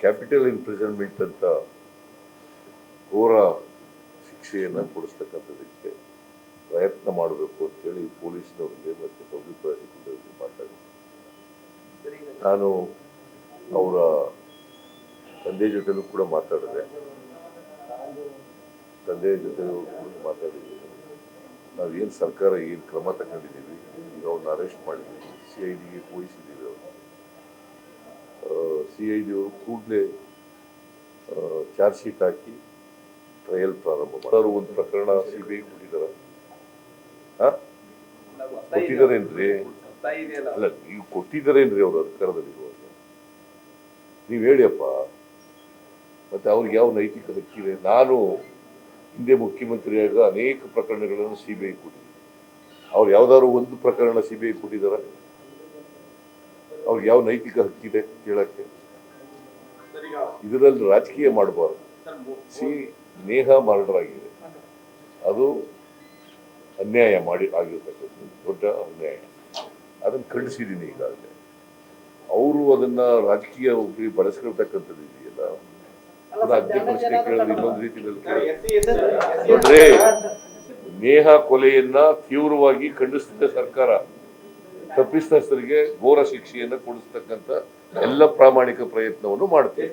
Capital imprisonment ಅಂತ ಘೋರ ಶಿಕ್ಷೆಯನ್ನು ಕೊಡಿಸ್ತಕ್ಕಂಥದಕ್ಕೆ ಪ್ರಯತ್ನ ಮಾಡಬೇಕು ಅಂತೇಳಿ ಪೊಲೀಸ್ನವ್ರಿಗೆ ಮತ್ತು ಪಬ್ಲಿಕ್ ಪ್ರಾಸಿಕ್ಯೂಟರ್ಗೆ ಮಾತಾಡಿದ್ದೆ ನಾನು ಅವರ ತಂದೆ ಜೊತೆಲೂ ಕೂಡ ಮಾತಾಡಿದೆ. ತಂದೆ ಜೊತೆಲೂ ಕೂಡ ಮಾತಾಡಿದ್ದೀನಿ. ಏನು ಸರ್ಕಾರ ಏನು ಕ್ರಮ ತಗೊಂಡಿದ್ದೀವಿ, ಈಗ ಅವ್ರನ್ನ ಅರೆಸ್ಟ್ ಮಾಡಿದ್ದೀವಿ ಸಿ ಐ ಡಿಗೆ ಪೋಲಿಸಿದ್ದೀವಿ ಅವರು. ಸಿ ಐ ಡಿ ಅವರು ಕೂಡಲೇ ಚಾರ್ಜ್ ಶೀಟ್ ಹಾಕಿ ಟ್ರಯಲ್ ಪ್ರಾರಂಭ ಮಾಡೋರು ಒಂದು ಪ್ರಕರಣ ಸಿ ಬಿ ಐ ಕೊಟ್ಟಿದ್ದಾರೆ ಕೊಟ್ಟಿದ್ದಾರೇನ್ರಿ ಅಲ್ಲ, ನೀವು ಕೊಟ್ಟಿದ್ದಾರೇನ್ರಿ ಅವರು ಅಧಿಕಾರದಲ್ಲಿರುವಾಗ? ನೀವು ಹೇಳಿಯಪ್ಪ, ಮತ್ತೆ ಅವ್ರಿಗೆ ಯಾವ ನೈತಿಕ ಹಕ್ಕಿದೆ? ನಾನು ಹಿಂದೆ ಮುಖ್ಯಮಂತ್ರಿಯಾಗ ಅನೇಕ ಪ್ರಕರಣಗಳನ್ನು ಸಿ ಬಿ ಐ ಕೊಟ್ಟಿದ್ದೀನಿ. ಅವ್ರು ಯಾವ್ದಾದ್ರು ಒಂದು ಪ್ರಕರಣ ಸಿ ಬಿ ಐ ಕೊಟ್ಟಿದಾರ? ಅವ್ರಿಗೆ ಯಾವ ನೈತಿಕ ಹಕ್ಕಿದೆ ಕೇಳಕ್ಕೆ? ಇದರಲ್ಲಿ ರಾಜಕೀಯ ಮಾಡಬಾರ್ದು. ಸಿ ನೇಹ ಮರ್ಡರ್ ಆಗಿದೆ ಅದು ಅನ್ಯಾಯ ಮಾಡಿ ಆಗಿರ್ತಕ್ಕಂಥದ್ದು. ದೊಡ್ಡ ಅನ್ಯಾಯ. ಅದನ್ನು ಖಂಡಿಸಿದ್ದೀನಿ ಈಗಾಗಲೇ. ಅವರು ಅದನ್ನ ರಾಜಕೀಯ ಹೋಗಿ ಬಳಸ್ಕೊಳ್ತಕ್ಕಂಥದ್ದು ಇದೆಯಲ್ಲ? ಕೇಳಿದ್ರೆ ಇನ್ನೊಂದು ರೀತಿಯಲ್ಲಿ ನೇಹ ಕೊಲೆಯನ್ನ ತೀವ್ರವಾಗಿ ಖಂಡಿಸುತ್ತೆ ಸರ್ಕಾರ. ತಪ್ಪಿತಸ್ಥರಿಗೆ ಘೋರ ಶಿಕ್ಷೆಯನ್ನು ಕೊಡಿಸ್ತಕ್ಕಂಥ ಎಲ್ಲ ಪ್ರಾಮಾಣಿಕ ಪ್ರಯತ್ನವನ್ನು ಮಾಡ್ತೇವೆ.